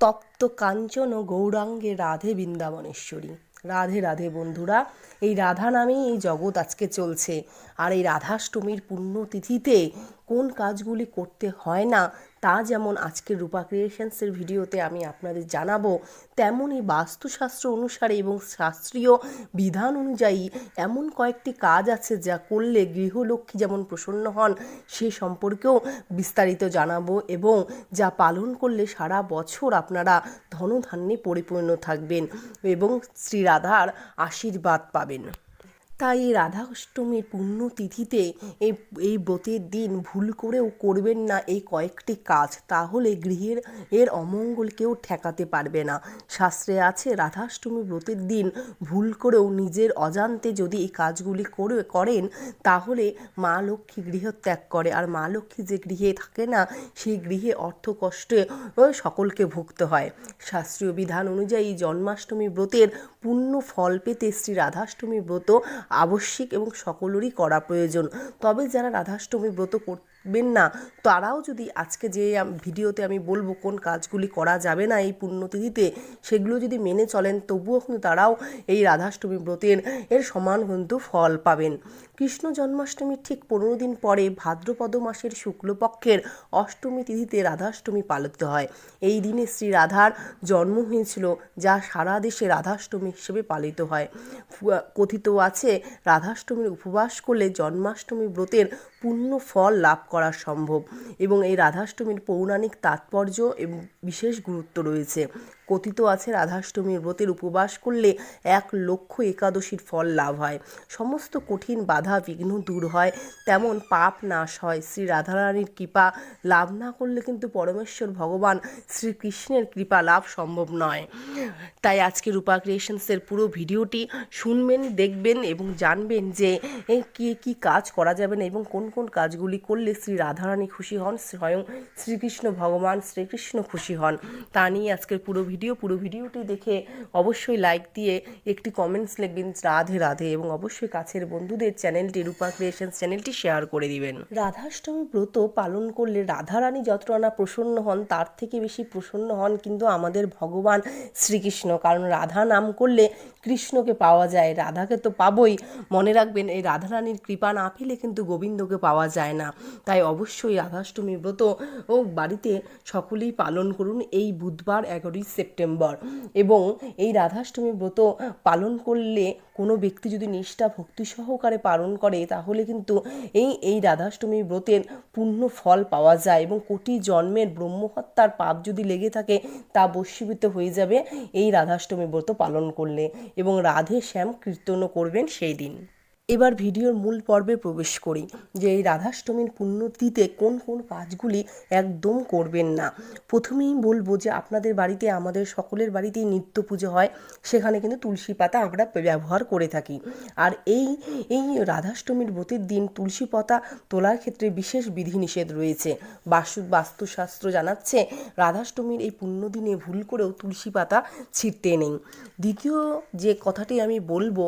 তপ্ত কাঞ্চন ও গৌরাঙ্গে রাধে বৃন্দাবনেশ্বরী। রাধে রাধে বন্ধুরা, এই রাধা নামেই এই জগৎ আজকে চলছে। আর এই রাধাষ্টমীর পুণ্যতিথিতে কোন কাজগুলি করতে হয় না, তা যেমন আজকের রূপা ক্রিয়েশনসের ভিডিওতে আমি আপনাদের জানাব, তেমনই বাস্তুশাস্ত্র অনুসারে এবং শাস্ত্রীয় বিধান অনুযায়ী এমন কয়েকটি কাজ আছে যা করলে গৃহলক্ষ্মী যেমন প্রসন্ন হন, সে সম্পর্কেও বিস্তারিত জানাব এবং যা পালন করলে সারা বছর আপনারা ধনধান্যে পরিপূর্ণ থাকবেন এবং শ্রী রাধার আশীর্বাদ পাবেন। তাই এই রাধা অষ্টমীর পুণ্যতিথিতে এই এই ব্রতের দিন ভুল করেও করবেন না এই কয়েকটি কাজ। তাহলে গৃহের, এর অমঙ্গল কেউ ঠেকাতে পারবে না। শাস্ত্রে আছে, রাধাষ্টমী ব্রতের দিন ভুল করেও নিজের অজান্তে যদি এই কাজগুলি করে, করেন, তাহলে মা লক্ষ্মী গৃহ ত্যাগ করে। আর মা লক্ষ্মী যে গৃহে থাকে না, সেই গৃহে অর্থ কষ্টে সকলকে ভুগতে হয়। শাস্ত্রীয় বিধান অনুযায়ী জন্মাষ্টমী ব্রতের পূর্ণ ফল পেতে শ্রী রাধাষ্টমী ব্রত আবশ্যিক এবং সকলেরই করা প্রয়োজন। তবে যারা রাধাষ্টমী ব্রত করবেন না। তারাও যদি আজকে যে ভিডিওতে আমি বলব কোন কাজগুলি করা যাবে না এই পুণ্যতিথিতে, সেগুলো যদি মেনে চলেন, তবুও কিন্তু তারাও এই রাধাষ্টমী ব্রতের, এর সমান কিন্তু ফল পাবেন। কৃষ্ণ জন্মাষ্টমীর ঠিক পনেরো দিন পরে ভাদ্রপদ মাসের শুক্লপক্ষের অষ্টমী তিথিতে রাধাষ্টমী পালিত হয়। এই দিনে শ্রী রাধার জন্ম হয়েছিল, যা সারা দেশে রাধাষ্টমী হিসেবে পালিত হয়। কথিত আছে, রাধাষ্টমীর উপবাস করলে জন্মাষ্টমী ব্রতের পূর্ণ ফল লাভ করা সম্ভব। এবং এই রাধাষ্টমীর পৌরাণিক তাৎপর্য এবং বিশেষ গুরুত্ব রয়েছে। কথিত আছে, রাধাষ্টমীর ব্রতের উপবাস করলে এক লক্ষ একাদশীর ফল লাভ হয়। সমস্ত কঠিন বাধা বিঘ্ন দূর হয়। তেমন পাপ নাশ হয়। শ্রী রাধারানীর কৃপা লাভ না করলে কিন্তু পরমেশ্বর ভগবান শ্রীকৃষ্ণের কৃপা লাভ সম্ভব নয়। তাই আজকে রূপা ক্রিয়েশনসের পুরো ভিডিওটি শুনবেন, দেখবেন এবং জানবেন যে কি কি কাজ করা যাবে না এবং কোন কোন কাজগুলি করলে শ্রী রাধারানী খুশি হন, স্বয়ং শ্রীকৃষ্ণ ভগবান শ্রীকৃষ্ণ খুশি হন। তা নিয়ে আজকের পুরো ভিডিও পুরো ভিডিওটি দেখে অবশ্যই লাইক দিয়ে একটি কমেন্টস লিখবেন রাধে রাধে এবং অবশ্যই কাছের বন্ধুদের চ্যানেলটি রূপা ক্রিয়েশনস চ্যানেলটি শেয়ার করে দিবেন। রাধাষ্টমী ব্রত পালন করলে রাধারানী যতটা প্রসন্ন হন, তার থেকে বেশি প্রসন্ন হন কিন্তু আমাদের ভগবান শ্রীকৃষ্ণ। কারণ রাধা নাম করলে কৃষ্ণকে পাওয়া যায়, রাধাকে তো পাবই। মনে রাখবেন, এই রাধারানীর কৃপা না পেলে কিন্তু গোবিন্দকে পাওয়া যায় না। তাই অবশ্যই রাধাষ্টমী ব্রত ও বাড়িতে সকলেই পালন করুন। এই বুধবার এগারোই সেপ্টেম্বর এবং এই রাধাষ্টমী ব্রত পালন করলে কোনো ব্যক্তি যদি নিষ্ঠা, ভক্তি সহকারে পালন করে, তাহলে কিন্তু এই এই রাধাষ্টমী ব্রতের পূর্ণ ফল পাওয়া যায় এবং কোটি জন্মের ব্রহ্মহত্যার পাপ যদি লেগে থাকে, তা বশীভূত হয়ে যাবে এই রাধাষ্টমী ব্রত পালন করলে। এবং রাধে শ্যাম কীর্তনও করবেন সেই দিন। এবার ভিডিওর মূল পর্বে প্রবেশ করি, যে এই রাধাষ্টমীর পুণ্যতিথিতে কোন কোন কাজগুলি একদম করবেন না। প্রথমেই বলব যে আপনাদের বাড়িতে, আমাদের সকলের বাড়িতেই নিত্য পুজো হয়, সেখানে কিন্তু তুলসী পাতা আমরা ব্যবহার করে থাকি। আর এই এই রাধাষ্টমীর ব্রতের দিন তুলসী পাতা তোলার ক্ষেত্রে বিশেষ বিধিনিষেধ রয়েছে। বাস্তু বাস্তুশাস্ত্র জানাচ্ছে, রাধাষ্টমীর এই পুণ্যদিনে ভুল করেও তুলসী পাতা ছিঁড়তে নেই। দ্বিতীয় যে কথাটি আমি বলব,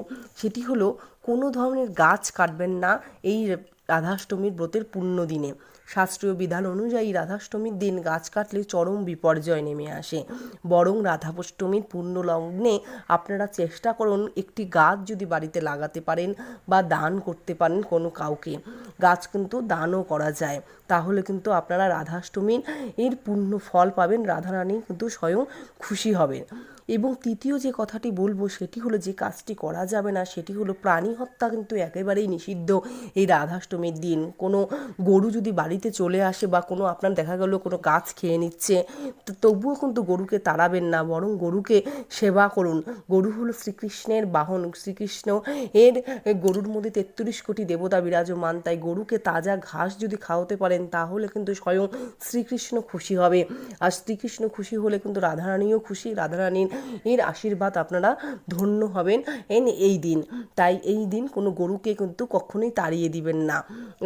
সেটি হলো কোনো ধরনের গাছ কাটবেন না এই রাধাষ্টমীর ব্রতের পুণ্য দিনে শাস্ত্রীয় বিধান অনুযায়ী রাধাষ্টমীর দিন গাছ কাটলে চরম বিপর্যয় নেমে আসে। বরং রাধাষ্টমীর পূর্ণ লগ্নে আপনারা চেষ্টা করুন একটি গাছ যদি বাড়িতে লাগাতে পারেন বা দান করতে পারেন কোনো কাউকে। গাছ কিন্তু দানও করা যায়। তাহলে কিন্তু আপনারা রাধাষ্টমীর এর পূর্ণ ফল পাবেন। রাধারানী কিন্তু স্বয়ং খুশি হবেন। এবং তৃতীয় যে কথাটি বলব, সেটি হলো যে কাজটি করা যাবে না, সেটি হলো প্রাণী হত্যা কিন্তু একেবারেই নিষিদ্ধ। এই রাধাষ্টমীর দিন কোনো গরু যদি বাড়িতে চলে আসে বা কোনো আপনার দেখা গেল কোনো গাছ খেয়ে নিচ্ছে, তো তবুও কিন্তু গরুকে তাড়াবেন না, বরং গরুকে সেবা করুন। গরু হলো শ্রীকৃষ্ণের বাহন, শ্রীকৃষ্ণ এর গরুর মধ্যে তেত্রিশ কোটি দেবতা বিরাজমান, তাই গরুকে তাজা ঘাস যদি খাওয়াতে পারেন, তাহলে কিন্তু স্বয়ং শ্রীকৃষ্ণ খুশি হবে। আর শ্রীকৃষ্ণ খুশি হলে কিন্তু রাধারানীও খুশি, রাধারানীর এর আশীর্বাদ আপনারা ধন্য হবেন এন এই দিন। তাই এই দিন কোনো গরুকে কিন্তু কখনোই তাড়িয়ে দিবেন না।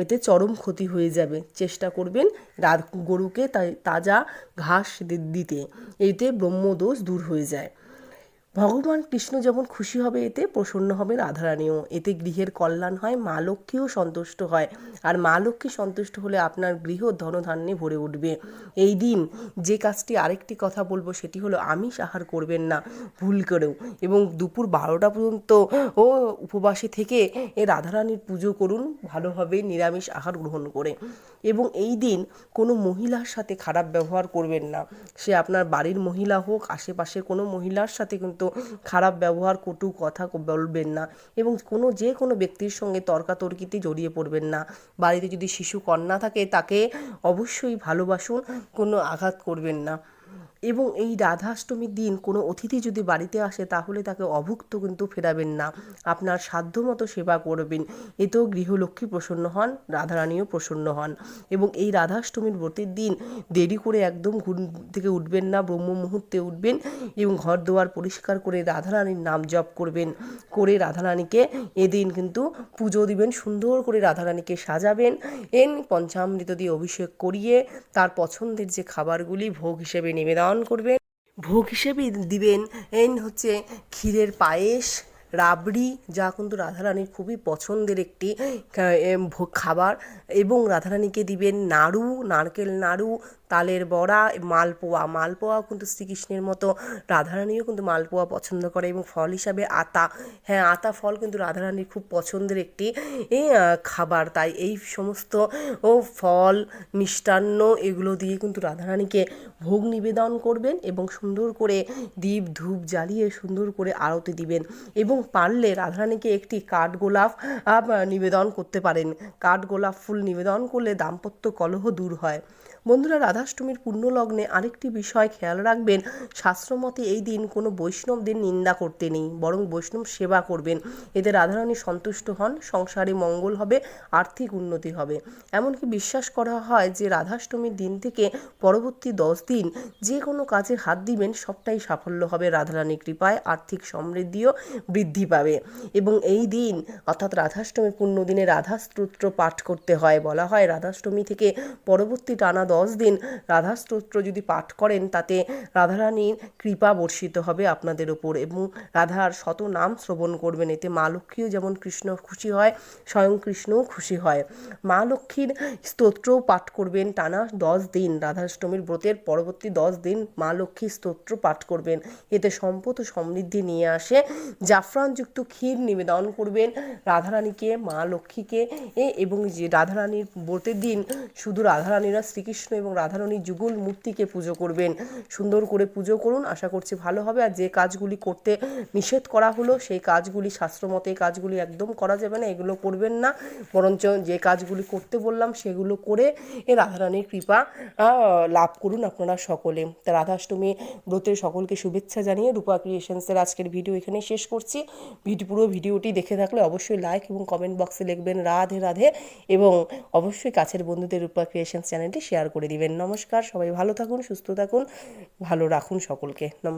এতে চরম ক্ষতি হয়ে যাবে। চেষ্টা করবেন গরুকে তাই তাজা ঘাস দিতে। এতে ব্রহ্মদোষ দূর হয়ে যায়। ভগবান কৃষ্ণ যেমন খুশি হবে, এতে প্রসন্ন হবে রাধারানীও এতে গৃহের কল্যাণ হয়, মা লক্ষ্মীও সন্তুষ্ট হয়। আর মা লক্ষ্মী সন্তুষ্ট হলে আপনার গৃহ ধনধান্যে ভরে উঠবে। এই দিন যে কাজটি আরেকটি কথা বলব, সেটি হলো, আমিষ আহার করবেন না, ভুল করেও। এবং দুপুর বারোটা পর্যন্ত ও উপবাসে থেকে এ রাধারানীর পুজো করুন ভালোভাবে নিরামিষ আহার গ্রহণ করে। এবং এই দিন কোনো মহিলার সাথে খারাপ ব্যবহার করবেন না। সে আপনার বাড়ির মহিলা হোক, আশেপাশের কোনো মহিলার সাথে কিন্তু খারাপ ব্যবহার, কটু কথা বলবেন না এবং কোনো যে কোনো ব্যক্তির সঙ্গে তর্কাতর্কিতে জড়িয়ে পড়বেন না। বাড়িতে যদি শিশু কন্যা থাকে তাকে অবশ্যই ভালোবাসুন, কোনো আঘাত করবেন না। এবং এই রাধাষ্টমীর দিন কোনো অতিথি যদি বাড়িতে আসে, তাহলে তাকে অভুক্ত কিন্তু ফেরাবেন না। আপনার সাধ্যমতো সেবা করবেন। এতেও গৃহলক্ষ্মী প্রসন্ন হন, রাধারানীও প্রসন্ন হন। এবং এই রাধাষ্টমীর ব্রতের দিন দেরি করে একদম ঘুম থেকে উঠবেন না, ব্রহ্ম মুহূর্তে উঠবেন এবং ঘর দুয়ার পরিষ্কার করে রাধারানীর নাম জপ করবেন। করে রাধারানীকে এদিন কিন্তু পুজো দিবেন, সুন্দর করে রাধারানীকে সাজাবেন। এন পঞ্চামৃত দিয়ে অভিষেক করিয়ে তার পছন্দের যে খাবারগুলি ভোগ হিসেবে নেমে নিবেদন করবেন। ভোগ হিসেবে দিবেন হচ্ছে ক্ষীরের পায়েস। রাবড়ি, যা কিন্তু রাধারানীর খুবই পছন্দের একটি খাবার। এবং রাধারানীকে দিবেন নাড়ু, নারকেল নাড়ু, তালের বড়া, মালপোয়া। মালপোয়া কিন্তু শ্রীকৃষ্ণের মতো রাধারানীও কিন্তু মালপোয়া পছন্দ করে এবং ফল হিসাবে আতা। হ্যাঁ আতা ফল কিন্তু রাধারানীর খুব পছন্দের একটি খাবার। তাই এই সমস্ত, ও, ফল, মিষ্টান্ন এগুলো দিয়ে কিন্তু রাধারানীকে ভোগ নিবেদন করবেন এবং সুন্দর করে দীপ ধূপ জ্বালিয়ে সুন্দর করে আরতি দিবেন। এবং পারলে রাধারানীকে একটি কাঠগোলাপ নিবেদন করতে পারেন। কাঠগোলাপ ফুল নিবেদন করলে দাম্পত্য কলহ দূর হয়। বন্ধুরা রাধাষ্টমীর পুণ্যলগ্নে আরেকটি বিষয় খেয়াল রাখবেন, শাস্ত্রমতে এই দিন কোনো বৈষ্ণবদের নিন্দা করতে নেই, বরং বৈষ্ণব সেবা করবেন। এতে রাধারানী সন্তুষ্ট হন, সংসারে মঙ্গল হবে, আর্থিক উন্নতি হবে। এমনকি বিশ্বাস করা হয় যে রাধাষ্টমীর দিন থেকে পরবর্তী দশ দিন যে কোনো কাজে হাত দিবেন, সবটাই সাফল্য হবে। রাধারানীর কৃপায় আর্থিক সমৃদ্ধিও বৃদ্ধি পাবে। এবং এই দিন, অর্থাৎ রাধাষ্টমী দিনে রাধাস্তোত্র পাঠ করতে হয় বলা হয়। রাধাষ্টমী থেকে পরবর্তী টানা দশ দিন রাধা স্তোত্র যদি পাঠ করেন, তাতে রাধারানীর কৃপা বর্ষিত হবে আপনাদের ওপর এবং রাধার শত নাম শ্রবণ করবেন। এতে মা লক্ষ্মীও যেমন কৃষ্ণ খুশি হয়, স্বয়ং কৃষ্ণও খুশি হয়। মা লক্ষ্মীর স্তোত্রও পাঠ করবেন টানা দশ দিন। রাধাষ্টমীর ব্রতের পরবর্তী দশ দিন মা লক্ষ্মীর স্তোত্র পাঠ করবেন। এতে সম্পদ ও সমৃদ্ধি নিয়ে আসে। জাফরানযুক্ত ক্ষীর নিবেদন করবেন রাধারানীকে, মা লক্ষ্মীকে এবং যে রাধারানীর ব্রতের দিন শুধু রাধারানীরা শ্রীকৃষ্ণ এবং রাধারানীর যুগল মূর্তিকে পুজো করবেন। সুন্দর করে পুজো করুন, আশা করছি ভালো হবে। আর যে কাজগুলি করতে নিষেধ করা হলো, সেই কাজগুলি শাস্ত্রমতে কাজগুলি একদম করা যাবে না, এগুলো করবেন না। বরঞ্চ যে কাজগুলি করতে বললাম, সেগুলো করে এ রাধারানীর কৃপা লাভ করুন আপনারা সকলে। তা রাধাষ্টমী ব্রতের সকলকে শুভেচ্ছা জানিয়ে রূপা ক্রিয়েশনসের আজকের ভিডিও এখানে শেষ করছি। ভিডিও পুরো ভিডিওটি দেখে থাকলে অবশ্যই লাইক এবং কমেন্ট বক্সে লিখবেন রাধে রাধে এবং অবশ্যই কাছের বন্ধুদের রূপা ক্রিয়েশনস চ্যানেলটি শেয়ার করে দিবেন। নমস্কার সবাই ভালো থাকুন সুস্থ থাকুন ভালো রাখুন সকলকে। নমস্কার।